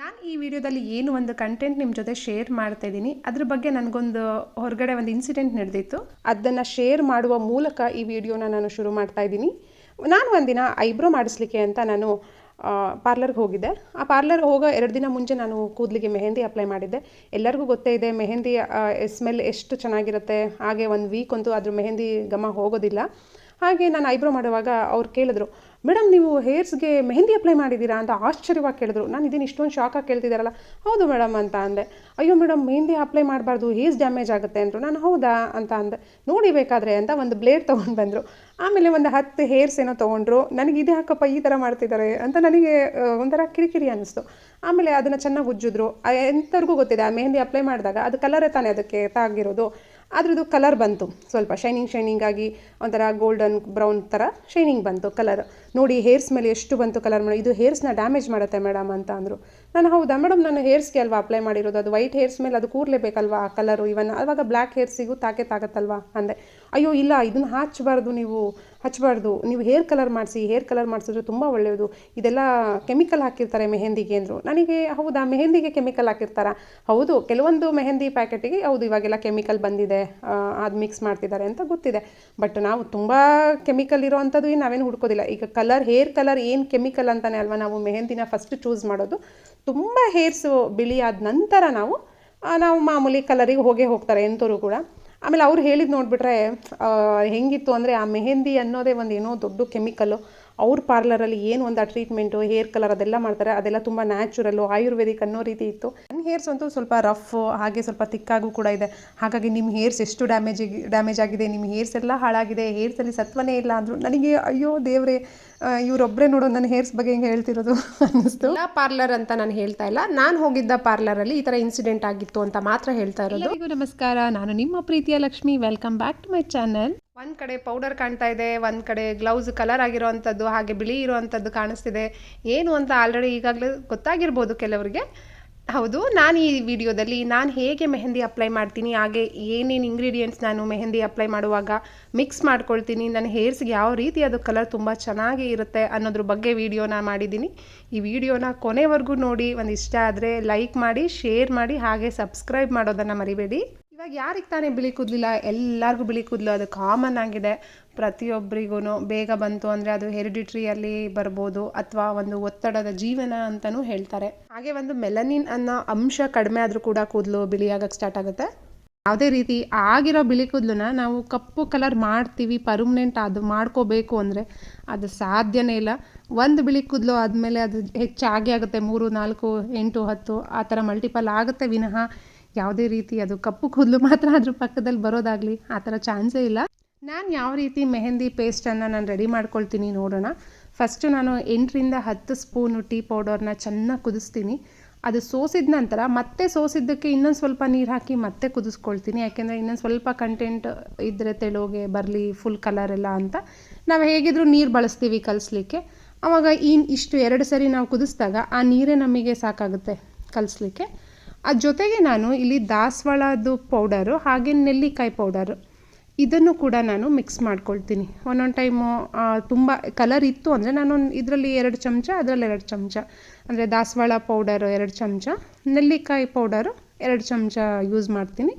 ನಾನು ಈ ವಿಡಿಯೋದಲ್ಲಿ ಏನು ಒಂದು ಕಂಟೆಂಟ್ ನಿಮ್ಮ ಜೊತೆ ಶೇರ್ ಮಾಡ್ತಾ ಇದ್ದೀನಿ, ಅದ್ರ ಬಗ್ಗೆ ನನಗೊಂದು ಹೊರಗಡೆ ಒಂದು ಇನ್ಸಿಡೆಂಟ್ ನಡೆದಿತ್ತು. ಅದನ್ನು ಶೇರ್ ಮಾಡುವ ಮೂಲಕ ಈ ವಿಡಿಯೋನ ನಾನು ಶುರು ಮಾಡ್ತಾ ಇದ್ದೀನಿ. ನಾನು ಒಂದಿನ ಐಬ್ರೋ ಮಾಡಿಸ್ಲಿಕ್ಕೆ ಅಂತ ನಾನು ಪಾರ್ಲರ್ಗೆ ಹೋಗಿದ್ದೆ. ಆ ಪಾರ್ಲರ್ ಹೋಗೋ ಎರಡು ದಿನ ಮುಂಚೆ ನಾನು ಕೂದಲಿಗೆ ಮೆಹಂದಿ ಅಪ್ಲೈ ಮಾಡಿದ್ದೆ. ಎಲ್ಲರಿಗೂ ಗೊತ್ತೇ ಇದೆ, ಮೆಹಂದಿ ಸ್ಮೆಲ್ ಎಷ್ಟು ಚೆನ್ನಾಗಿರುತ್ತೆ, ಹಾಗೆ ಒಂದು ವೀಕ್ ಅಂತೂ ಅದ್ರ ಮೆಹಂದಿ ಗಮ ಹೋಗೋದಿಲ್ಲ. ಹಾಗೆ ನಾನು ಐಬ್ರೋ ಮಾಡುವಾಗ ಅವ್ರು ಕೇಳಿದ್ರು, ಮೇಡಮ್, ನೀವು ಹೇರ್ಸ್ಗೆ ಮೆಹಂದಿ ಅಪ್ಲೈ ಮಾಡಿದ್ದೀರಾ? ಅಂತ ಆಶ್ಚರ್ಯವಾಗಿ ಕೇಳಿದ್ರು. ನಾನು ಇದನ್ನು ಇಷ್ಟೊಂದು ಶಾಕಾಗಿ ಕೇಳ್ತಿದ್ದಾರಲ್ಲ ಹೌದು ಮೇಡಮ್, ಅಂತ ಅಂದೆ. ಅಯ್ಯೋ ಮೇಡಮ್, ಮೆಹಂದಿ ಅಪ್ಲೈ ಮಾಡಬಾರ್ದು, ಹೇರ್ಸ್ ಡ್ಯಾಮೇಜ್ ಆಗುತ್ತೆ, ಅಂದರು. ನಾನು ಹೌದಾ? ಅಂತ ಅಂದೆ. ನೋಡಿ ಬೇಕಾದರೆ, ಅಂತ ಒಂದು ಬ್ಲೇಡ್ ತೊಗೊಂಡು ಬಂದರು. ಆಮೇಲೆ ಒಂದು ಹತ್ತು ಹೇರ್ಸ್ ಏನೋ ತೊಗೊಂಡ್ರು. ನನಗೆ ಇದೇ ಹಾಕಪ್ಪ ಈ ಥರ ಮಾಡ್ತಿದ್ದಾರೆ ಅಂತ ನನಗೆ ಒಂಥರ ಕಿರಿಕಿರಿ ಅನ್ನಿಸ್ತು ಆಮೇಲೆ ಅದನ್ನು ಚೆನ್ನಾಗಿ ಉಜ್ಜಿದ್ರು. ಎಂಥವ್ರಿಗೂ ಗೊತ್ತಿದೆ, ಆ ಮೆಹಂದಿ ಅಪ್ಲೈ ಮಾಡಿದಾಗ ಅದು ಕಲರೇ ತಾನೇ ಅದಕ್ಕೆ ತಾಗಿರೋದು. ಅದ್ರದ್ದು ಕಲರ್ ಬಂತು. ಸ್ವಲ್ಪ ಶೈನಿಂಗ್ ಶೈನಿಂಗ್ ಆಗಿ ಒಂಥರ ಗೋಲ್ಡನ್ ಬ್ರೌನ್ ಥರ ಶೈನಿಂಗ್ ಬಂತು ಕಲರ್ ನೋಡಿ ಹೇರ್ಸ್ ಮೇಲೆ ಎಷ್ಟು ಬಂತು ಕಲರ್ ಮೇಡಮ್ ಇದು ಹೇರ್ಸ್ನ ಡ್ಯಾಮೇಜ್ ಮಾಡುತ್ತೆ ಮೇಡಮ್ ಅಂತ ಅಂದರು. ನಾನು ಹೌದಾ ಮೇಡಮ್ ನಾನು ಹೇರ್ಸ್ಗೆ ಅಲ್ವಾ ಅಪ್ಲೈ ಮಾಡಿರೋದು? ಅದು ವೈಟ್ ಹೇರ್ಸ್ ಮೇಲೆ ಅದು ಕೂರಲೇಬೇಕಲ್ವಾ ಆ ಕಲರು ಇವನ್ ಅವಾಗ ಬ್ಲ್ಯಾಕ್ ಹೇರ್ಸಿಗೂ ತಾಕೆ ತಾಗತ್ತಲ್ವಾ ಅಂದೆ. ಅಯ್ಯೋ, ಇಲ್ಲ, ಇದನ್ನು ಹಚ್ಚಬಾರ್ದು ನೀವು ಹಚ್ಚಬಾರ್ದು ನೀವು ಹೇರ್ ಕಲರ್ ಮಾಡಿಸಿ, ಹೇರ್ ಕಲರ್ ಮಾಡಿಸಿದ್ರೆ ತುಂಬ ಒಳ್ಳೆಯದು. ಇದೆಲ್ಲ ಕೆಮಿಕಲ್ ಹಾಕಿರ್ತಾರೆ ಮೆಹಂದಿಗೆ ಅಂದರು. ನನಗೆ, ಹೌದಾ, ಮೆಹೆಂದಿಗೆ ಕೆಮಿಕಲ್ ಹಾಕಿರ್ತಾರ? ಹೌದು, ಕೆಲವೊಂದು ಮೆಹೆಂದಿ ಪ್ಯಾಕೆಟಿಗೆ, ಹೌದು, ಇವಾಗೆಲ್ಲ ಕೆಮಿಕಲ್ ಬಂದಿದೆ ಅದು ಮಿಕ್ಸ್ ಮಾಡ್ತಿದ್ದಾರೆ ಅಂತ ಗೊತ್ತಿದೆ. ಬಟ್ ನಾವು ತುಂಬ ಕೆಮಿಕಲ್ ಇರೋವಂಥದ್ದು ಏನು ನಾವೇನು ಹುಡ್ಕೋದಿಲ್ಲ. ಈಗ ಕಲರ್, ಹೇರ್ ಕಲರ್ ಏನು ಕೆಮಿಕಲ್ ಅಂತಾನೆ ಅಲ್ವಾ ನಾವು ಮೆಹೆಂದಿನ ಫಸ್ಟ್ ಚೂಸ್ ಮಾಡೋದು. ತುಂಬ ಹೇರ್ಸು ಬಿಳಿ ಆದ ನಂತರ ನಾವು ನಾವು ಮಾಮೂಲಿ ಕಲರಿಗೆ ಹೋಗೇ ಹೋಗ್ತಾರೆ ಎಂಥವ್ರು ಕೂಡ. ಆಮೇಲೆ ಅವ್ರು ಹೇಳಿದ್ದು ನೋಡಿಬಿಟ್ರೆ ಹೇಗಿತ್ತು ಅಂದರೆ ಆ ಮೆಹೆಂದಿ ಅನ್ನೋದೇ ಒಂದು ಏನೋ ದೊಡ್ಡ ಕೆಮಿಕಲ್ಲು ಅವ್ರ ಪಾರ್ಲರಲ್ಲಿ ಏನು ಒಂದು ಆ ಟ್ರೀಟ್ಮೆಂಟು ಹೇರ್ ಕಲರ್ ಅದೆಲ್ಲ ಮಾಡ್ತಾರೆ. ಅದೆಲ್ಲ ತುಂಬ ನ್ಯಾಚುರಲ್ಲು ಆಯುರ್ವೇದಿಕ್ ಅನ್ನೋ ರೀತಿ ಇತ್ತು. ನನ್ನ ಹೇರ್ಸ್ ಅಂತೂ ಸ್ವಲ್ಪ ರಫ್ ಹಾಗೆ ಸ್ವಲ್ಪ ತಿಕ್ಕಾಗೂ ಕೂಡ ಇದೆ. ಹಾಗಾಗಿ ನಿಮ್ಮ ಹೇರ್ಸ್ ಎಷ್ಟು ಡ್ಯಾಮೇಜ್ ಡ್ಯಾಮೇಜ್ ಆಗಿದೆ ನಿಮ್ಮ ಹೇರ್ಸ್ ಎಲ್ಲ ಹಾಳಾಗಿದೆ ಹೇರ್ಸಲ್ಲಿ ಸತ್ವನೇ ಇಲ್ಲ ಅಂದರು ನನಗೆ ಅಯ್ಯೋ ದೇವ್ರೆ ಇವರೊಬ್ಬರೇ ನೋಡು ನನ್ನ ಹೇರ್ಸ್ ಬಗ್ಗೆ ಹಿಂಗೆ ಹೇಳ್ತಿರೋದು ಅನ್ನಿಸ್ತು. ಎಲ್ಲ ಪಾರ್ಲರ್ ಅಂತ ನಾನು ಹೇಳ್ತಾ ಇಲ್ಲ. ನಾನು ಹೋಗಿದ್ದ ಪಾರ್ಲರಲ್ಲಿ ಈ ಥರ ಇನ್ಸಿಡೆಂಟ್ ಆಗಿತ್ತು ಅಂತ ಮಾತ್ರ ಹೇಳ್ತಾ ಇರೋದು. ನಮಸ್ಕಾರ. ನಾನು ನಿಮ್ಮ ಪ್ರೀತಿಯ Lakshmi. Welcome back to my channel ಒಂದು ಕಡೆ ಪೌಡರ್ ಕಾಣ್ತಾ ಇದೆ, ಒಂದು ಕಡೆ ಗ್ಲೌಸ್ ಕಲರ್ ಆಗಿರೋವಂಥದ್ದು ಹಾಗೆ ಬಿಳಿ ಇರೋವಂಥದ್ದು ಕಾಣಿಸ್ತಿದೆ. ಏನು ಅಂತ ಆಲ್ರೆಡಿ ಈಗಾಗಲೇ ಗೊತ್ತಾಗಿರ್ಬೋದು ಕೆಲವರಿಗೆ. ಹೌದು, ನಾನು ಈ ವಿಡಿಯೋದಲ್ಲಿ ನಾನು ಹೇಗೆ ಮೆಹಂದಿ ಅಪ್ಲೈ ಮಾಡ್ತೀನಿ, ಹಾಗೆ ಏನೇನು ಇಂಗ್ರೀಡಿಯೆಂಟ್ಸ್ ನಾನು ಮೆಹಂದಿ ಅಪ್ಲೈ ಮಾಡುವಾಗ ಮಿಕ್ಸ್ ಮಾಡ್ಕೊಳ್ತೀನಿ, ನನ್ನ ಹೇರ್ಸ್ಗೆ ಯಾವ ರೀತಿ ಅದು ಕಲರ್ ತುಂಬ ಚೆನ್ನಾಗಿ ಇರುತ್ತೆ ಅನ್ನೋದ್ರ ಬಗ್ಗೆ ವಿಡಿಯೋನ ಮಾಡಿದ್ದೀನಿ. ಈ ವಿಡಿಯೋನ ಕೊನೆವರೆಗೂ ನೋಡಿ ಒಂದು ಇಷ್ಟ ಆದರೆ ಲೈಕ್ ಮಾಡಿ ಶೇರ್ ಮಾಡಿ, ಹಾಗೆ ಸಬ್ಸ್ಕ್ರೈಬ್ ಮಾಡೋದನ್ನು ಮರಿಬೇಡಿ. ಇವಾಗ ಯಾರಿಗೆ ತಾನೇ ಬಿಳಿ ಕೂದಲಿಲ್ಲ? ಎಲ್ಲರಿಗೂ ಬಿಳಿ ಕೂದಲು. ಅದು ಕಾಮನ್ ಆಗಿದೆ. ಪ್ರತಿಯೊಬ್ಬರಿಗೂ ಬೇಗ ಬಂತು ಅಂದರೆ ಅದು ಹೆರಿಡಿಟ್ರಿಯಲ್ಲಿ ಬರ್ಬೋದು ಅಥವಾ ಒಂದು ಒತ್ತಡದ ಜೀವನ ಅಂತಲೂ ಹೇಳ್ತಾರೆ. ಹಾಗೆ ಒಂದು ಮೆಲನಿನ್ ಅನ್ನೋ ಅಂಶ ಕಡಿಮೆ ಆದರೂ ಕೂಡ ಕೂದಲು ಬಿಳಿಯಾಗಕ್ಕೆ ಸ್ಟಾರ್ಟ್ ಆಗುತ್ತೆ. ಯಾವುದೇ ರೀತಿ ಆಗಿರೋ ಬಿಳಿ ಕೂದಲನ್ನ ನಾವು ಕಪ್ಪು ಕಲರ್ ಮಾಡ್ತೀವಿ ಪರ್ಮನೆಂಟ್ ಅದು ಮಾಡ್ಕೋಬೇಕು ಅಂದರೆ ಅದು ಸಾಧ್ಯನೇ ಇಲ್ಲ. ಒಂದು ಬಿಳಿ ಕೂದಲು ಆದಮೇಲೆ ಅದು ಹೆಚ್ಚಾಗಿ ಆಗುತ್ತೆ. ಮೂರು, ನಾಲ್ಕು, ಎಂಟು, ಹತ್ತು, ಆ ಥರ ಮಲ್ಟಿಪಲ್ ಆಗುತ್ತೆ. ವಿನಃ ಯಾವುದೇ ರೀತಿ ಅದು ಕಪ್ಪು ಕೂದಲು ಮಾತ್ರ ಅದ್ರ ಪಕ್ಕದಲ್ಲಿ ಬರೋದಾಗಲಿ, ಆ ಥರ ಚಾನ್ಸೇ ಇಲ್ಲ. ನಾನು ಯಾವ ರೀತಿ ಮೆಹಂದಿ ಪೇಸ್ಟನ್ನು ನಾನು ರೆಡಿ ಮಾಡ್ಕೊಳ್ತೀನಿ ನೋಡೋಣ. ಫಸ್ಟು ನಾನು ಎಂಟರಿಂದ ಹತ್ತು ಸ್ಪೂನು ಟೀ ಪೌಡರ್ನ ಚೆನ್ನಾಗಿ ಕುದಿಸ್ತೀನಿ. ಅದು ಸೋಸಿದ ನಂತರ ಮತ್ತೆ ಸೋಸಿದ್ದಕ್ಕೆ ಇನ್ನೊಂದು ಸ್ವಲ್ಪ ನೀರು ಹಾಕಿ ಮತ್ತೆ ಕುದಿಸ್ಕೊಳ್ತೀನಿ. ಯಾಕೆಂದರೆ ಇನ್ನೊಂದು ಸ್ವಲ್ಪ ಕಂಟೆಂಟ್ ಇದ್ದರೆ ತೆಳೋಗೆ ಬರಲಿ ಫುಲ್ ಕಲರ್ ಎಲ್ಲ ಅಂತ. ನಾವು ಹೇಗಿದ್ರೂ ನೀರು ಬಳಸ್ತೀವಿ ಕಲಿಸ್ಲಿಕ್ಕೆ. ಆವಾಗ ಈ ಇಷ್ಟು ಎರಡು ಸರಿ ನಾವು ಕುದಿಸಿದಾಗ ಆ ನೀರೇ ನಮಗೆ ಸಾಕಾಗುತ್ತೆ ಕಲಿಸ್ಲಿಕ್ಕೆ. ಅದ್ರ ಜೊತೆಗೆ ನಾನು ಇಲ್ಲಿ ದಾಸವಾಳದ್ದು ಪೌಡರು ಹಾಗೆ ನೆಲ್ಲಿಕಾಯಿ ಪೌಡರು ಇದನ್ನು ಕೂಡ ನಾನು ಮಿಕ್ಸ್ ಮಾಡ್ಕೊಳ್ತೀನಿ. ಒಂದೊಂದು ಟೈಮು ತುಂಬ ಕಲರ್ ಇತ್ತು ಅಂದರೆ ನಾನು ಇದರಲ್ಲಿ ಎರಡು ಚಮಚ, ಅದರಲ್ಲಿ ಎರಡು ಚಮಚ. ಅಂದರೆ ದಾಸವಾಳ ಪೌಡರು ಎರಡು ಚಮಚ, ನೆಲ್ಲಿಕಾಯಿ ಪೌಡರು ಎರಡು ಚಮಚ ಯೂಸ್ ಮಾಡ್ತೀನಿ.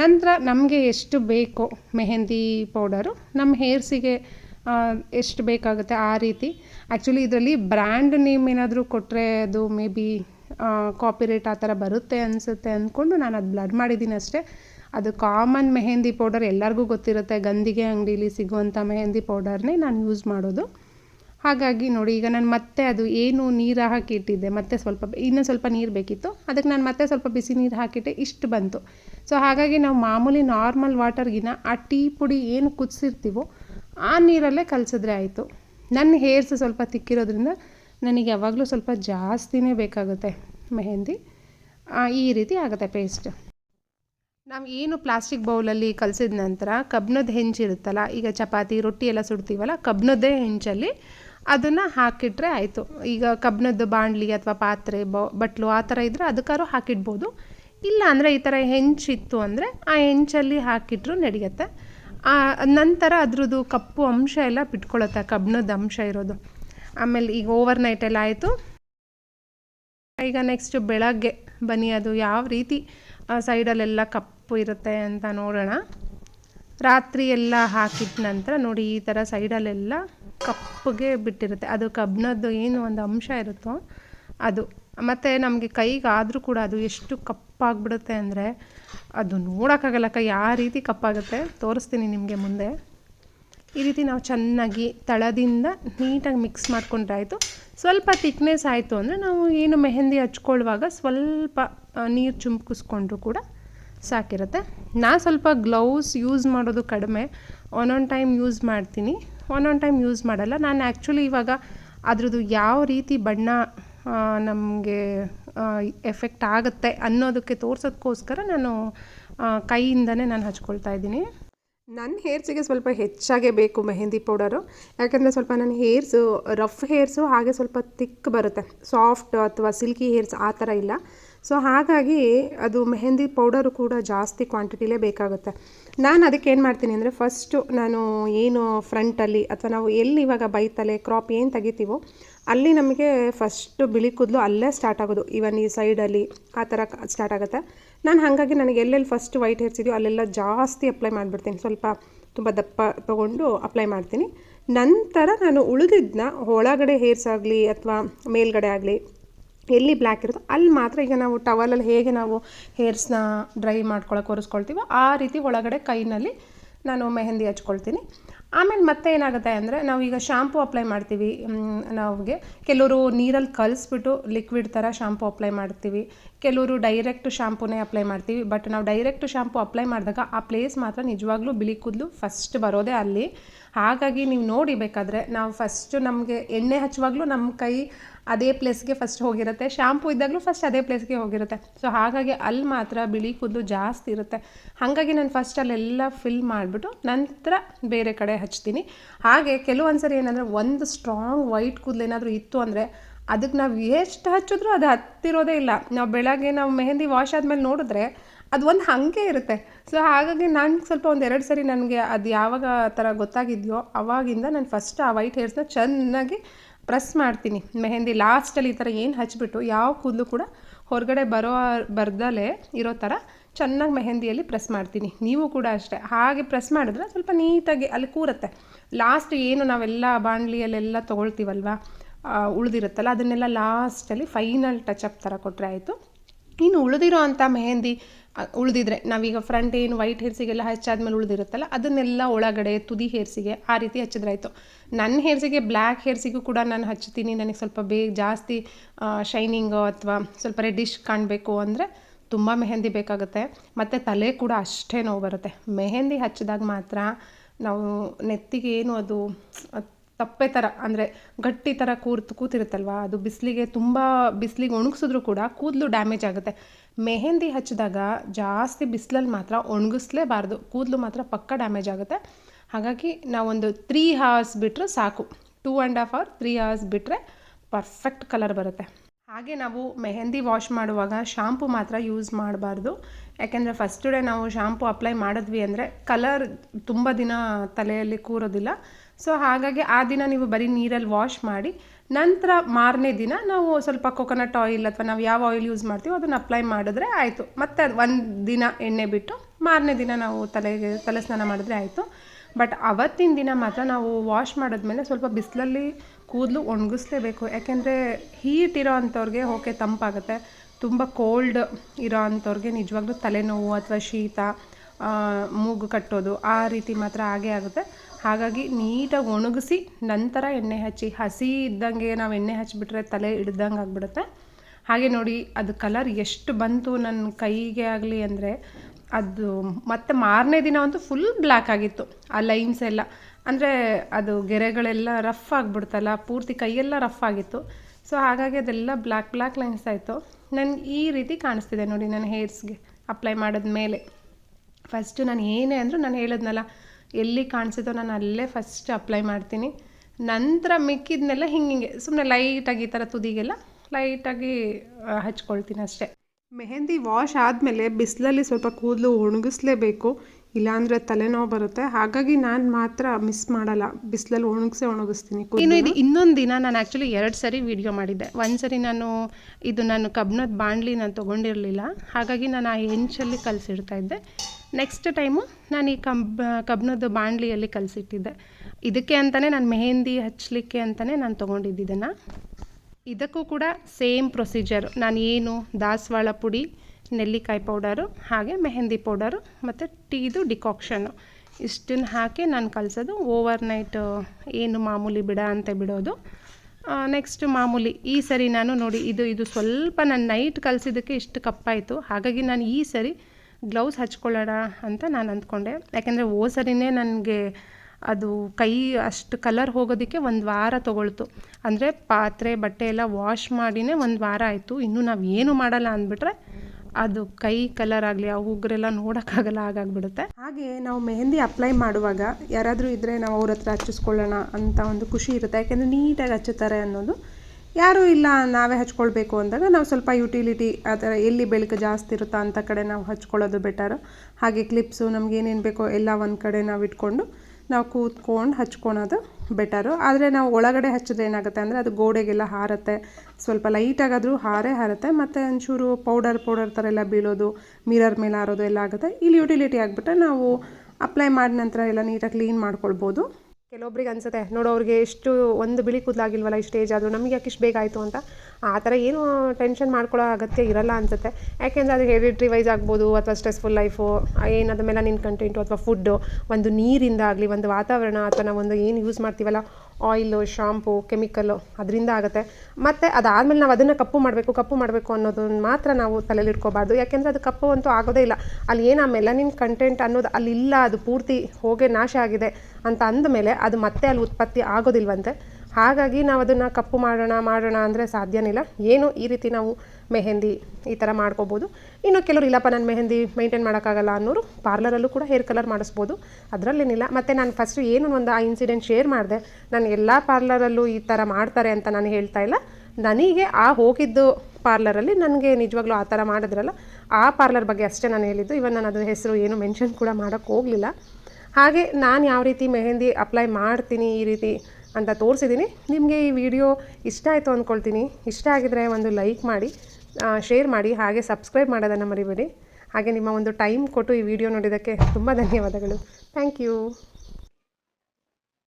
ನಂತರ ನಮಗೆ ಎಷ್ಟು ಬೇಕೋ ಮೆಹಂದಿ ಪೌಡರು ನಮ್ಮ ಹೇರ್ಸಿಗೆ ಎಷ್ಟು ಬೇಕಾಗುತ್ತೆ ಆ ರೀತಿ. ಆ್ಯಕ್ಚುಲಿ ಇದರಲ್ಲಿ ಬ್ರ್ಯಾಂಡ್ ನೇಮ್ ಏನಾದರೂ ಕೊಟ್ಟರೆ ಅದು ಮೇ ಬಿ ಕಾಪಿರೇಟ್ ಆ ಥರ ಬರುತ್ತೆ ಅನಿಸುತ್ತೆ ಅಂದ್ಕೊಂಡು ನಾನು ಅದು ಬ್ಲಡ್ ಮಾಡಿದ್ದೀನಿ ಅಷ್ಟೇ. ಅದು ಕಾಮನ್ ಮೆಹೆಂದಿ ಪೌಡರ್ ಎಲ್ಲರಿಗೂ ಗೊತ್ತಿರುತ್ತೆ. ಗಂದಿಗೆ ಅಂಗಡೀಲಿ ಸಿಗುವಂಥ ಮೆಹೆಂದಿ ಪೌಡರ್ನೇ ನಾನು ಯೂಸ್ ಮಾಡೋದು. ಹಾಗಾಗಿ ನೋಡಿ, ಈಗ ನಾನು ಮತ್ತೆ ಅದು ಏನು ನೀರು ಹಾಕಿ ಇಟ್ಟಿದ್ದೆ. ಮತ್ತೆ ಸ್ವಲ್ಪ ಇನ್ನೂ ಸ್ವಲ್ಪ ನೀರು ಬೇಕಿತ್ತು. ಅದಕ್ಕೆ ನಾನು ಮತ್ತೆ ಸ್ವಲ್ಪ ಬಿಸಿ ನೀರು ಹಾಕಿಟ್ಟೆ. ಇಷ್ಟು ಬಂತು. ಸೊ ಹಾಗಾಗಿ ನಾವು ಮಾಮೂಲಿ ನಾರ್ಮಲ್ ವಾಟರ್ಗಿನ ಆ ಟೀ ಪುಡಿ ಏನು ಕುದಿಸಿರ್ತೀವೋ ಆ ನೀರಲ್ಲೇ ಕಲಸಿದ್ರೆ ಆಯಿತು. ನನ್ನ ಹೇರ್ಸ್ ಸ್ವಲ್ಪ ತಿಕ್ಕಿರೋದ್ರಿಂದ ನನಗೆ ಯಾವಾಗಲೂ ಸ್ವಲ್ಪ ಜಾಸ್ತಿನೇ ಬೇಕಾಗುತ್ತೆ ಮೆಹೆಂದಿ. ಈ ರೀತಿ ಆಗುತ್ತೆ ಪೇಸ್ಟ್. ನಾವು ಏನು ಪ್ಲಾಸ್ಟಿಕ್ ಬೌಲಲ್ಲಿ ಕಲಸಿದ ನಂತರ ಕಬ್ಬಿಣದ ಹೆಂಚಿರುತ್ತಲ್ಲ ಈಗ ಚಪಾತಿ, ರೊಟ್ಟಿ ಎಲ್ಲ ಸುಡ್ತೀವಲ್ಲ ಕಬ್ಬಿಣದ್ದೇ ಹೆಂಚಲ್ಲಿ ಅದನ್ನು ಹಾಕಿಟ್ರೆ ಆಯಿತು. ಈಗ ಕಬ್ಬಿಣದ್ದು ಬಾಣಲಿ ಅಥವಾ ಪಾತ್ರೆ, ಬ, ಬಟ್ಲು ಆ ಥರ ಇದ್ದರೆ ಅದಕ್ಕಾದ್ರೂ ಹಾಕಿಡ್ಬೋದು. ಇಲ್ಲ ಅಂದರೆ ಈ ಥರ ಹೆಂಚಿತ್ತು ಅಂದರೆ ಆ ಹೆಂಚಲ್ಲಿ ಹಾಕಿಟ್ರು ನಡೆಯುತ್ತೆ. ನಂತರ ಅದ್ರದ್ದು ಕಪ್ಪು ಅಂಶ ಎಲ್ಲ ಬಿಟ್ಕೊಳ್ಳುತ್ತೆ ಕಬ್ಬಿಣದ ಅಂಶ ಇರೋದು. ಆಮೇಲೆ ಈಗ ಓವರ್ ನೈಟ್ ಎಲ್ಲ ಆಯಿತು. ಈಗ ನೆಕ್ಸ್ಟ್ ಬೆಳಗ್ಗೆ ಬನ್ನಿ, ಅದು ಯಾವ ರೀತಿ ಸೈಡಲ್ಲೆಲ್ಲ ಕಪ್ಪು ಇರುತ್ತೆ ಅಂತ ನೋಡೋಣ. ರಾತ್ರಿ ಎಲ್ಲ ಹಾಕಿದ ನಂತರ ನೋಡಿ, ಈ ಥರ ಸೈಡಲ್ಲೆಲ್ಲ ಕಪ್ಪಗೆ ಬಿಟ್ಟಿರುತ್ತೆ. ಅದು ಕಬ್ಬಿಣದ್ದು ಏನು ಒಂದು ಅಂಶ ಇರುತ್ತೋ ಅದು. ಮತ್ತು ನಮಗೆ ಕೈಗಾದರೂ ಕೂಡ ಅದು ಎಷ್ಟು ಕಪ್ಪಾಗ್ಬಿಡುತ್ತೆ ಅಂದರೆ, ಅದು ನೋಡೋಕ್ಕಾಗಲ್ಲ ಕೈ ಯಾವ ರೀತಿ ಕಪ್ಪಾಗುತ್ತೆ. ತೋರಿಸ್ತೀನಿ ನಿಮಗೆ ಮುಂದೆ. ಈ ರೀತಿ ನಾವು ಚೆನ್ನಾಗಿ ತಳದಿಂದ ನೀಟಾಗಿ ಮಿಕ್ಸ್ ಮಾಡ್ಕೊಂಡ್ರೆ ಆಯಿತು ಸ್ವಲ್ಪ ತಿಕ್ನೆಸ್ ಆಯಿತು ಅಂದರೆ ನಾವು ಏನು ಮೆಹೆಂದಿ ಹಚ್ಕೊಳ್ಳುವಾಗ ಸ್ವಲ್ಪ ನೀರು ಚುಮ್ಕಿಸ್ಕೊಂಡ್ರು ಕೂಡ ಸಾಕಿರುತ್ತೆ. ನಾನು ಸ್ವಲ್ಪ ಗ್ಲೌಸ್ ಯೂಸ್ ಮಾಡೋದು ಕಡಿಮೆ. ಒಂದೊಂದು ಟೈಮ್ ಯೂಸ್ ಮಾಡ್ತೀನಿ. ಒಂದೊಂದು ಟೈಮ್ ಯೂಸ್ ಮಾಡಲ್ಲ. ನಾನು ಆ್ಯಕ್ಚುಲಿ ಇವಾಗ ಅದ್ರದ್ದು ಯಾವ ರೀತಿ ಬಣ್ಣ ನಮಗೆ ಎಫೆಕ್ಟ್ ಆಗುತ್ತೆ ಅನ್ನೋದಕ್ಕೆ ತೋರ್ಸೋದಕ್ಕೋಸ್ಕರ ನಾನು ಕೈಯಿಂದನೇ ನಾನು ಹಚ್ಕೊಳ್ತಾ ಇದ್ದೀನಿ. ನನ್ನ ಹೇರ್ಸಿಗೆ ಸ್ವಲ್ಪ ಹೆಚ್ಚಾಗೇ ಬೇಕು ಮೆಹಂದಿ ಪೌಡರು. ಯಾಕಂದರೆ ಸ್ವಲ್ಪ ನನ್ನ ಹೇರ್ಸು, ರಫ್ ಹೇರ್ಸು ಹಾಗೆ ಸ್ವಲ್ಪ ತಿಕ್ ಬರುತ್ತೆ. ಸಾಫ್ಟ್ ಅಥವಾ ಸಿಲ್ಕಿ ಹೇರ್ಸ್ ಆ ಥರ ಇಲ್ಲ. ಸೊ ಹಾಗಾಗಿ ಅದು ಮೆಹಂದಿ ಪೌಡರು ಕೂಡ ಜಾಸ್ತಿ ಕ್ವಾಂಟಿಟಿಲೇ ಬೇಕಾಗುತ್ತೆ. ನಾನು ಅದಕ್ಕೆ ಏನು ಮಾಡ್ತೀನಿ ಅಂದರೆ ಫಸ್ಟು ನಾನು ಏನು ಫ್ರಂಟಲ್ಲಿ ಅಥವಾ ನಾವು ಎಲ್ಲಿ ಇವಾಗ ಬೈತಲೆ, ಕ್ರಾಪ್ ಏನು ತೆಗಿತೀವೋ ಅಲ್ಲಿ ನಮಗೆ ಫಸ್ಟು ಬಿಳಿ ಕೂದಲು ಅಲ್ಲೇ ಸ್ಟಾರ್ಟ್ ಆಗೋದು. ಈವನ್ ಈ ಸೈಡಲ್ಲಿ ಆ ಥರ ಸ್ಟಾರ್ಟ್ ಆಗುತ್ತೆ. ನಾನು ಹಾಗಾಗಿ ನನಗೆ ಎಲ್ಲೆಲ್ಲಿ ಫಸ್ಟ್ ವೈಟ್ ಹೇರ್ಸ್ ಇದೆಯೋ ಅಲ್ಲೆಲ್ಲ ಜಾಸ್ತಿ ಅಪ್ಲೈ ಮಾಡಿಬಿಡ್ತೀನಿ. ಸ್ವಲ್ಪ ತುಂಬ ದಪ್ಪ ತೊಗೊಂಡು ಅಪ್ಲೈ ಮಾಡ್ತೀನಿ. ನಂತರ ನಾನು ಉಳಿದಿದ್ದನ್ನ ಒಳಗಡೆ ಹೇರ್ಸ್ ಆಗಲಿ ಅಥವಾ ಮೇಲ್ಗಡೆ ಆಗಲಿ ಎಲ್ಲಿ ಬ್ಲ್ಯಾಕ್ ಇರುತ್ತೋ ಅಲ್ಲಿ ಮಾತ್ರ ಈಗ ನಾವು ಟವಲಲ್ಲಿ ಹೇಗೆ ನಾವು ಹೇರ್ಸ್ನ ಡ್ರೈ ಮಾಡ್ಕೊಳಕ್ಕೆ ಒರೆಸ್ಕೊಳ್ತೀವೋ ಆ ರೀತಿ ಒಳಗಡೆ ಕೈನಲ್ಲಿ ನಾನು ಮೆಹಂದಿ ಹಚ್ಕೊಳ್ತೀನಿ. ಆಮೇಲೆ ಮತ್ತೆ ಏನಾಗುತ್ತೆ ಅಂದರೆ ನಾವೀಗ ಶಾಂಪು ಅಪ್ಲೈ ಮಾಡ್ತೀವಿ ನಾವಿಗೆ. ಕೆಲವರು ನೀರಲ್ಲಿ ಕಲಿಸ್ಬಿಟ್ಟು ಲಿಕ್ವಿಡ್ ಥರ ಶಾಂಪು ಅಪ್ಲೈ ಮಾಡ್ತೀವಿ. ಕೆಲವರು ಡೈರೆಕ್ಟ್ ಶಾಂಪೂನೇ ಅಪ್ಲೈ ಮಾಡ್ತೀವಿ. ಬಟ್ ನಾವು ಡೈರೆಕ್ಟ್ ಶಾಂಪು ಅಪ್ಲೈ ಮಾಡಿದಾಗ ಆ ಪ್ಲೇಸ್ ಮಾತ್ರ ನಿಜವಾಗ್ಲೂ ಬಿಳಿ ಕೂದಲು ಫಸ್ಟ್ ಬರೋದೇ ಅಲ್ಲಿ. ಹಾಗಾಗಿ ನೀವು ನೋಡಿ ಬೇಕಾದರೆ ನಾವು ಫಸ್ಟು ನಮಗೆ ಎಣ್ಣೆ ಹಚ್ಚುವಾಗಲೂ ನಮ್ಮ ಕೈ ಅದೇ ಪ್ಲೇಸ್ಗೆ ಫಸ್ಟ್ ಹೋಗಿರುತ್ತೆ. ಶ್ಯಾಂಪು ಇದ್ದಾಗಲೂ ಫಸ್ಟ್ ಅದೇ ಪ್ಲೇಸ್ಗೆ ಹೋಗಿರುತ್ತೆ. ಸೊ ಹಾಗಾಗಿ ಅಲ್ಲಿ ಮಾತ್ರ ಬಿಳಿ ಕೂದಲು ಜಾಸ್ತಿ ಇರುತ್ತೆ. ಹಾಗಾಗಿ ನಾನು ಫಸ್ಟ್ ಅಲ್ಲೆಲ್ಲ ಫಿಲ್ ಮಾಡಿಬಿಟ್ಟು ನಂತರ ಬೇರೆ ಕಡೆ ಹಚ್ತೀನಿ. ಹಾಗೆ ಕೆಲವೊಂದು ಸರಿ ಏನಂದರೆ ಒಂದು ಸ್ಟ್ರಾಂಗ್ ವೈಟ್ ಕೂದಲು ಏನಾದರೂ ಇತ್ತು ಅಂದರೆ ಅದಕ್ಕೆ ನಾವು ಎಷ್ಟು ಹಚ್ಚಿದ್ರೂ ಅದು ಹತ್ತಿರೋದೇ ಇಲ್ಲ. ನಾವು ಬೆಳಗ್ಗೆ ನಾವು ಮೆಹಂದಿ ವಾಶ್ ಆದಮೇಲೆ ನೋಡಿದ್ರೆ ಅದು ಒಂದು ಹಾಗೆ ಇರುತ್ತೆ. ಸೊ ಹಾಗಾಗಿ ನಾನು ಸ್ವಲ್ಪ ಒಂದು ಎರಡು ಸರಿ ನನಗೆ ಅದು ಯಾವಾಗ ಆ ಥರ ಗೊತ್ತಾಗಿದೆಯೋ ಅವಾಗಿಂದ ನಾನು ಫಸ್ಟ್ ಆ ವೈಟ್ ಹೇರ್ಸ್ನ ಚೆನ್ನಾಗಿ ಪ್ರೆಸ್ ಮಾಡ್ತೀನಿ. ಮೆಹೆಂದಿ ಲಾಸ್ಟಲ್ಲಿ ಈ ಥರ ಏನು ಹಚ್ಚಿಬಿಟ್ಟು ಯಾವ ಕೂದಲು ಕೂಡ ಹೊರಗಡೆ ಬರೋ ಬರ್ದಲೇ ಇರೋ ಥರ ಚೆನ್ನಾಗಿ ಮೆಹೆಂದಿಯಲ್ಲಿ ಪ್ರೆಸ್ ಮಾಡ್ತೀನಿ. ನೀವು ಕೂಡ ಅಷ್ಟೇ. ಹಾಗೆ ಪ್ರೆಸ್ ಮಾಡಿದ್ರೆ ಸ್ವಲ್ಪ ನೀಟಾಗಿ ಅಲ್ಲಿ ಕೂರುತ್ತೆ. ಲಾಸ್ಟ್ ಏನು ನಾವೆಲ್ಲ ಬಾಣಲಿಯಲ್ಲೆಲ್ಲ ತೊಗೊಳ್ತೀವಲ್ವ ಉಳಿದಿರುತ್ತಲ್ಲ ಅದನ್ನೆಲ್ಲ ಲಾಸ್ಟಲ್ಲಿ ಫೈನಲ್ ಟಚ್ ಅಪ್ ಥರ ಕೊಟ್ಟರೆ ಆಯಿತು. ಇನ್ನು ಉಳಿದಿರೋ ಅಂಥ ಮೆಹಂದಿ ಉಳಿದಿದ್ರೆ, ನಾವೀಗ ಫ್ರಂಟ್ ಏನು ವೈಟ್ ಹೇರ್ಸಿಗೆಲ್ಲ ಹಚ್ಚಾದ್ಮೇಲೆ ಉಳಿದಿರುತ್ತಲ್ಲ, ಅದನ್ನೆಲ್ಲ ಒಳಗಡೆ ತುದಿ ಹೇರ್ಸಿಗೆ ಆ ರೀತಿ ಹಚ್ಚಿದ್ರಾಯ್ತು. ನನ್ನ ಹೇರ್ಸಿಗೆ ಬ್ಲ್ಯಾಕ್ ಹೇರ್ಸಿಗೂ ಕೂಡ ನಾನು ಹಚ್ತೀನಿ ನನಗೆ ಸ್ವಲ್ಪ ಬೇಗ ಜಾಸ್ತಿ ಶೈನಿಂಗು ಅಥವಾ ಸ್ವಲ್ಪ ರೆಡ್ಡಿಶ್ ಕಾಣಬೇಕು ಅಂದರೆ ತುಂಬ ಮೆಹಂದಿ ಬೇಕಾಗುತ್ತೆ. ಮತ್ತು ತಲೆ ಕೂಡ ಅಷ್ಟೇ ನೋವು ಬರುತ್ತೆ. ಮೆಹಂದಿ ಹಚ್ಚಿದಾಗ ಮಾತ್ರ ನಾವು ನೆತ್ತಿಗೆ ಏನು ಅದು ತಪ್ಪೆ ಥರ ಅಂದರೆ ಗಟ್ಟಿ ಥರ ಕೂರ್ತು, ಕೂತಿರುತ್ತಲ್ವ? ಅದು ಬಿಸಿಲಿಗೆ ತುಂಬ, ಬಿಸಿಲಿಗೆ ಒಣಗಿಸಿದ್ರು ಕೂಡ ಕೂದಲು ಡ್ಯಾಮೇಜ್ ಆಗುತ್ತೆ. ಮೆಹೆಂದಿ ಹಚ್ಚಿದಾಗ ಜಾಸ್ತಿ ಬಿಸಿಲಲ್ಲಿ ಮಾತ್ರ ಒಣಗಿಸ್ಲೇಬಾರ್ದು. ಕೂದಲು ಮಾತ್ರ ಪಕ್ಕ ಡ್ಯಾಮೇಜ್ ಆಗುತ್ತೆ. ಹಾಗಾಗಿ ನಾವೊಂದು ತ್ರೀ ಹವರ್ಸ್ ಬಿಟ್ಟರೆ ಸಾಕು. Two and half hour three hours ಬಿಟ್ಟರೆ ಪರ್ಫೆಕ್ಟ್ ಕಲರ್ ಬರುತ್ತೆ. ಹಾಗೆ ನಾವು ಮೆಹೆಂದಿ ವಾಶ್ ಮಾಡುವಾಗ ಶಾಂಪು ಮಾತ್ರ ಯೂಸ್ ಮಾಡಬಾರ್ದು. ಯಾಕೆಂದರೆ ಫಸ್ಟ್ ಡೇ ನಾವು ಶಾಂಪು ಅಪ್ಲೈ ಮಾಡಿದ್ವಿ ಅಂದರೆ ಕಲರ್ ತುಂಬ ದಿನ ತಲೆಯಲ್ಲಿ ಕೂರೋದಿಲ್ಲ. ಸೊ ಹಾಗಾಗಿ ಆ ದಿನ ನೀವು ಬರೀ ನೀರಲ್ಲಿ ವಾಶ್ ಮಾಡಿ, ನಂತರ ಮಾರನೇ ದಿನ ನಾವು ಸ್ವಲ್ಪ ಕೊಕೊನಟ್ ಆಯಿಲ್ ಅಥವಾ ನಾವು ಯಾವ ಆಯಿಲ್ ಯೂಸ್ ಮಾಡ್ತೀವೋ ಅದನ್ನು ಅಪ್ಲೈ ಮಾಡಿದ್ರೆ ಆಯಿತು. ಮತ್ತು ಒಂದು ದಿನ ಎಣ್ಣೆ ಬಿಟ್ಟು ಮಾರನೇ ದಿನ ನಾವು ತಲೆಗೆ ತಲೆ ಸ್ನಾನ ಮಾಡಿದ್ರೆ ಆಯಿತು. ಬಟ್ ಅವತ್ತಿನ ದಿನ ಮಾತ್ರ ನಾವು ವಾಶ್ ಮಾಡಿದ್ಮೇಲೆ ಸ್ವಲ್ಪ ಬಿಸಿಲಲ್ಲಿ ಕೂದಲು ಒಣಗಿಸ್ಲೇಬೇಕು. ಯಾಕೆಂದರೆ ಹೀಟ್ ಇರೋ ಅಂಥವ್ರಿಗೆ ಓಕೆ ತಂಪಾಗುತ್ತೆ. ತುಂಬ ಕೋಲ್ಡ್ ಇರೋ ಅಂಥವ್ರಿಗೆ ನಿಜವಾಗ್ಲೂ ತಲೆನೋವು ಅಥವಾ ಶೀತ ಮೂಗು ಕಟ್ಟೋದು ಆ ರೀತಿ ಮಾತ್ರ ಹಾಗೆ ಆಗುತ್ತೆ. ಹಾಗಾಗಿ ನೀಟಾಗಿ ಒಣಗಿಸಿ ನಂತರ ಎಣ್ಣೆ ಹಚ್ಚಿ, ಹಸಿ ಇದ್ದಂಗೆ ನಾವು ಎಣ್ಣೆ ಹಚ್ಚಿಬಿಟ್ರೆ ತಲೆ ಹಿಡ್ದಂಗೆ ಆಗಿಬಿಡುತ್ತೆ. ಹಾಗೆ ನೋಡಿ, ಅದು ಕಲರ್ ಎಷ್ಟು ಬಂತು ನನ್ನ ಕೈಗೆ ಆಗಲಿ ಅಂದರೆ ಅದು ಮತ್ತೆ ಮಾರನೇ ದಿನ ಅಂತೂ ಫುಲ್ ಬ್ಲ್ಯಾಕ್ ಆಗಿತ್ತು. ಆ ಲೈನ್ಸ್ ಎಲ್ಲ. ಅಂದರೆ ಅದು ಗೆರೆಗಳೆಲ್ಲ ರಫ್ ಆಗಿಬಿಡ್ತಲ್ಲ, ಪೂರ್ತಿ ಕೈಯೆಲ್ಲ ರಫ್ ಆಗಿತ್ತು. ಸೊ ಹಾಗಾಗಿ ಅದೆಲ್ಲ ಬ್ಲ್ಯಾಕ್ ಬ್ಲ್ಯಾಕ್ ಲೈನ್ಸ್ ಆಯಿತು. ನನಗೆ ಈ ರೀತಿ ಕಾಣಿಸ್ತಿದೆ ನೋಡಿ ನನ್ನ ಹೇರ್ಸ್ಗೆ ಅಪ್ಲೈ ಮಾಡಿದ ಮೇಲೆ ಫಸ್ಟು ನಾನು ಏನೇ ಅಂದರೂ ನಾನು ಹೇಳಿದ್ನಲ್ಲ ಎಲ್ಲಿ ಕಾಣಿಸುತ್ತೋ ನಾನು ಅಲ್ಲೇ ಫಸ್ಟ್ ಅಪ್ಲೈ ಮಾಡ್ತೀನಿ. ನಂತರ ಮಿಕ್ಕಿದ್ನೆಲ್ಲ ಹಿಂಗೆ ಹಿಂಗೆ ಸುಮ್ಮನೆ ಲೈಟಾಗಿ ಈ ಥರ ತುದಿಗೆಲ್ಲ ಲೈಟಾಗಿ ಹಚ್ಕೊಳ್ತೀನಿ ಅಷ್ಟೇ. ಮೆಹಂದಿ ವಾಶ್ ಆದಮೇಲೆ ಬಿಸಿಲಲ್ಲಿ ಸ್ವಲ್ಪ ಕೂದಲು ಒಣಗಿಸ್ಲೇಬೇಕು ಇಲ್ಲಾಂದರೆ ತಲೆನೋವು ಬರುತ್ತೆ. ಹಾಗಾಗಿ ನಾನು ಮಾತ್ರ ಮಿಸ್ ಮಾಡಲ್ಲ ಬಿಸಿಲಲ್ಲಿ ಒಣಗಿಸೇ ಒಣಗಿಸ್ತೀನಿ ಇನ್ನು ಇದು ಇನ್ನೊಂದು ದಿನ ನಾನು ಆ್ಯಕ್ಚುಲಿ ಎರಡು ಸರಿ ವಿಡಿಯೋ ಮಾಡಿದ್ದೆ. ಒಂದು ಸರಿ ನಾನು ಇದು ನಾನು ಕಬ್ಬಿಣದ ಬಾಣಲಿ ನಾನು ತೊಗೊಂಡಿರಲಿಲ್ಲ. ಹಾಗಾಗಿ ನಾನು ಆ ಹೆಂಚಲ್ಲಿ ಕಲಸಿಡ್ತಾ ಇದ್ದೆ. ನೆಕ್ಸ್ಟ್ ಟೈಮು ನಾನು ಈ ಕಬ್ ಕಬ್ಬಿಣದ ಬಾಣಲಿಯಲ್ಲಿ ಕಲಸಿಟ್ಟಿದ್ದೆ. ಇದಕ್ಕೆ ಅಂತಲೇ ನಾನು ಮೆಹೆಂದಿ ಹಚ್ಚಲಿಕ್ಕೆ ಅಂತಲೇ ನಾನು ತೊಗೊಂಡಿದ್ದಿದ್ದನ್ನು ಇದಕ್ಕೂ ಕೂಡ ಸೇಮ್ ಪ್ರೊಸೀಜರ್ ನಾನು ಏನು ದಾಸವಾಳ ಪುಡಿ, ನೆಲ್ಲಿಕಾಯಿ ಪೌಡರು ಹಾಗೆ ಮೆಹೆಂದಿ ಪೌಡರು ಮತ್ತು ಟೀದು ಡಿಕಾಕ್ಷನ್ನು ಇಷ್ಟನ್ನು ಹಾಕಿ ನಾನು ಕಲಸೋದು ಓವರ್ ನೈಟ್ ಏನು ಮಾಮೂಲಿ ಬಿಡ ಅಂತ ಬಿಡೋದು. ನೆಕ್ಸ್ಟ್ ಮಾಮೂಲಿ ಈ ಸರಿ ನಾನು ನೋಡಿ ಇದು ಇದು ಸ್ವಲ್ಪ ನಾನು ನೈಟ್ ಕಲಿಸಿದ್ದಕ್ಕೆ ಇಷ್ಟು ಕಪ್ಪಾಯಿತು. ಹಾಗಾಗಿ ನಾನು ಈ ಸರಿ ಗ್ಲೌಸ್ ಹಚ್ಕೊಳ್ಳೋಣ ಅಂತ ನಾನು ಅಂದ್ಕೊಂಡೆ. ಯಾಕೆಂದರೆ ಓ ಸರಿನೇ ನನಗೆ ಅದು ಕೈ ಅಷ್ಟು ಕಲರ್ ಹೋಗೋದಕ್ಕೆ ಒಂದು ವಾರ ತೊಗೊಳ್ತು. ಅಂದರೆ ಪಾತ್ರೆ, ಬಟ್ಟೆ ಎಲ್ಲ ವಾಶ್ ಮಾಡಿನೇ ಒಂದು ವಾರ ಆಯಿತು. ಇನ್ನೂ ನಾವು ಏನು ಮಾಡಲ್ಲ ಅಂದ್ಬಿಟ್ರೆ ಅದು ಕೈ ಕಲರ್ ಆಗಲಿ, ಆ ಉಗ್ರೆಲ್ಲ ನೋಡೋಕ್ಕಾಗಲ್ಲ ಹಾಗಾಗ್ಬಿಡುತ್ತೆ. ಹಾಗೆ ನಾವು ಮೆಹಂದಿ ಅಪ್ಲೈ ಮಾಡುವಾಗ ಯಾರಾದರೂ ಇದ್ದರೆ ನಾವು ಅವ್ರ ಹತ್ರ ಹಚ್ಚಿಸ್ಕೊಳ್ಳೋಣ ಅಂತ ಒಂದು ಖುಷಿ ಇರುತ್ತೆ. ಯಾಕೆಂದರೆ ನೀಟಾಗಿ ಹಚ್ಚುತ್ತಾರೆ ಅನ್ನೋದು ಯಾರೂ ಇಲ್ಲ, ನಾವೇ ಹಚ್ಕೊಳ್ಬೇಕು ಅಂದಾಗ ನಾವು ಸ್ವಲ್ಪ ಯುಟಿಲಿಟಿ ಆ ಥರ ಎಲ್ಲಿ ಬೆಳಕು ಜಾಸ್ತಿ ಇರುತ್ತಾ ಅಂಥ ಕಡೆ ನಾವು ಹಚ್ಕೊಳ್ಳೋದು ಬೆಟರು ಹಾಗೆ ಕ್ಲಿಪ್ಸು ನಮ್ಗೆ ಏನೇನು ಬೇಕೋ ಎಲ್ಲ ಒಂದು ಕಡೆ ನಾವು ಇಟ್ಕೊಂಡು ನಾವು ಕೂತ್ಕೊಂಡು ಹಚ್ಕೊಳೋದು ಬೆಟರು ಆದರೆ ನಾವು ಒಳಗಡೆ ಹಚ್ಚಿದ್ರೆ ಏನಾಗುತ್ತೆ ಅಂದರೆ ಅದು ಗೋಡೆಗೆಲ್ಲ ಹಾರುತ್ತೆ. ಸ್ವಲ್ಪ ಲೈಟಾಗಾದರೂ ಹಾರೇ ಹಾರತ್ತೆ. ಮತ್ತು ಒಂಚೂರು ಪೌಡರ್ ಪೌಡರ್ ಥರ ಎಲ್ಲ ಬೀಳೋದು ಮಿರರ್ ಮೇಲೆ ಹಾರೋದು ಎಲ್ಲ ಆಗುತ್ತೆ. ಇಲ್ಲಿ ಯುಟಿಲಿಟಿ ಆಗಿಬಿಟ್ರೆ ನಾವು ಅಪ್ಲೈ ಮಾಡಿದ ನಂತರ ಎಲ್ಲ ನೀಟಾಗಿ ಕ್ಲೀನ್ ಮಾಡ್ಕೊಳ್ಬೋದು. ಕೆಲವೊಬ್ರಿಗೆ ಅನ್ಸುತ್ತೆ, ನೋಡು ಅವ್ರಿಗೆ ಎಷ್ಟು ಒಂದು ಬಿಳಿ ಕೂದಲಾಗಿಲ್ವಲ್ಲ, ಇಷ್ಟು ಏಜ್ ಆದರೂ ನಮಗೆ ಯಾಕೆ ಇಷ್ಟು ಬೇಗ ಆಯಿತು ಅಂತ. ಆ ಥರ ಏನು ಟೆನ್ಷನ್ ಮಾಡ್ಕೊಳ್ಳೋ ಅಗತ್ಯ ಇರಲ್ಲ ಅನ್ಸುತ್ತೆ. ಯಾಕೆಂದರೆ ಅದು ಹೆರಿಟ್ರಿ ವೈಸ್ ಆಗ್ಬೋದು ಅಥವಾ ಸ್ಟ್ರೆಸ್ಫುಲ್ ಲೈಫು ಏನಾದ ಮೇಲೆ ನಿನ್ನ ಕಂಟೆಂಟು ಅಥವಾ ಫುಡ್ಡು ಒಂದು ನೀರಿಂದ ಆಗಲಿ, ಒಂದು ವಾತಾವರಣ ಅಥವಾ ಒಂದು ಏನು ಯೂಸ್ ಮಾಡ್ತೀವಲ್ಲ ಆಯಿಲು ಶಾಂಪು ಕೆಮಿಕಲ್ಲು ಅದರಿಂದ ಆಗುತ್ತೆ. ಮತ್ತು ಅದಾದಮೇಲೆ ನಾವು ಅದನ್ನು ಕಪ್ಪು ಮಾಡಬೇಕು ಕಪ್ಪು ಮಾಡಬೇಕು ಅನ್ನೋದನ್ನು ಮಾತ್ರ ನಾವು ತಲೆಯಲ್ಲಿ ಇಟ್ಕೋಬಾರ್ದು. ಯಾಕೆಂದರೆ ಅದು ಕಪ್ಪು ಅಂತೂ ಆಗೋದೇ ಇಲ್ಲ. ಅಲ್ಲಿ ಏನು ಆ ಮೆಲನಿನ್ ಕಂಟೆಂಟ್ ಅನ್ನೋದು ಅಲ್ಲಿ ಇಲ್ಲ ಅದು ಪೂರ್ತಿ ಹೋಗೇ ನಾಶ ಆಗಿದೆ ಅಂತ ಅಂದಮೇಲೆ ಅದು ಮತ್ತೆ ಅಲ್ಲಿ ಉತ್ಪತ್ತಿ ಆಗೋದಿಲ್ವಂತೆ. ಹಾಗಾಗಿ ನಾವು ಅದನ್ನು ಕಪ್ಪು ಮಾಡೋಣ ಮಾಡೋಣ ಅಂದರೆ ಸಾಧ್ಯನೇ ಇಲ್ಲ ಏನು ಈ ರೀತಿ ನಾವು ಮೆಹೆಂದಿ ಈ ಥರ ಮಾಡ್ಕೋಬೋದು. ಇನ್ನು ಕೆಲವರು, ಇಲ್ಲಪ್ಪ, ನಾನು ಮೆಹೆಂದಿ ಮೈಂಟೈನ್ ಮಾಡೋಕ್ಕಾಗಲ್ಲ ಅನ್ನೋರು ಪಾರ್ಲರಲ್ಲೂ ಕೂಡ ಹೇರ್ ಕಲರ್ ಮಾಡಿಸ್ಬೋದು. ಅದರಲ್ಲೇನಿಲ್ಲ. ಮತ್ತು ನಾನು ಫಸ್ಟು ಏನು ಒಂದು ಆ ಇನ್ಸಿಡೆಂಟ್ ಶೇರ್ ಮಾಡಿದೆ. ನಾನು ಎಲ್ಲ ಪಾರ್ಲರಲ್ಲೂ ಈ ಥರ ಮಾಡ್ತಾರೆ ಅಂತ ನಾನು ಹೇಳ್ತಾ ಇಲ್ಲ. ನನಗೆ ಆ ಹೋಗಿದ್ದು ಪಾರ್ಲರಲ್ಲಿ ನನಗೆ ನಿಜವಾಗ್ಲೂ ಆ ಥರ ಮಾಡಿದ್ರಲ್ಲ. ಆ ಪಾರ್ಲರ್ ಬಗ್ಗೆ ಅಷ್ಟೇ ನಾನು ಹೇಳಿದ್ದು. ಇವನ್ ನಾನು ಅದು ಹೆಸರು ಏನು ಮೆನ್ಷನ್ ಕೂಡ ಮಾಡೋಕ್ಕೆ ಹೋಗಲಿಲ್ಲ. ಹಾಗೆ ನಾನು ಯಾವ ರೀತಿ ಮೆಹೆಂದಿ ಅಪ್ಲೈ ಮಾಡ್ತೀನಿ ಈ ರೀತಿ ಅಂತ ತೋರಿಸಿದ್ದೀನಿ. ನಿಮಗೆ ಈ ವಿಡಿಯೋ ಇಷ್ಟ ಆಯಿತು ಅಂದ್ಕೊಳ್ತೀನಿ ಇಷ್ಟ ಆಗಿದರೆ ಒಂದು ಲೈಕ್ ಮಾಡಿ ಶೇರ್ ಮಾಡಿ, ಹಾಗೆ ಸಬ್ಸ್ಕ್ರೈಬ್ ಮಾಡೋದನ್ನು ಮರಿಬೇಡಿ. ಹಾಗೆ ನಿಮ್ಮ ಒಂದು ಟೈಮ್ ಕೊಟ್ಟು ಈ ವಿಡಿಯೋ ನೋಡಿದ್ದಕ್ಕೆ ತುಂಬ ಧನ್ಯವಾದಗಳು. Thank you.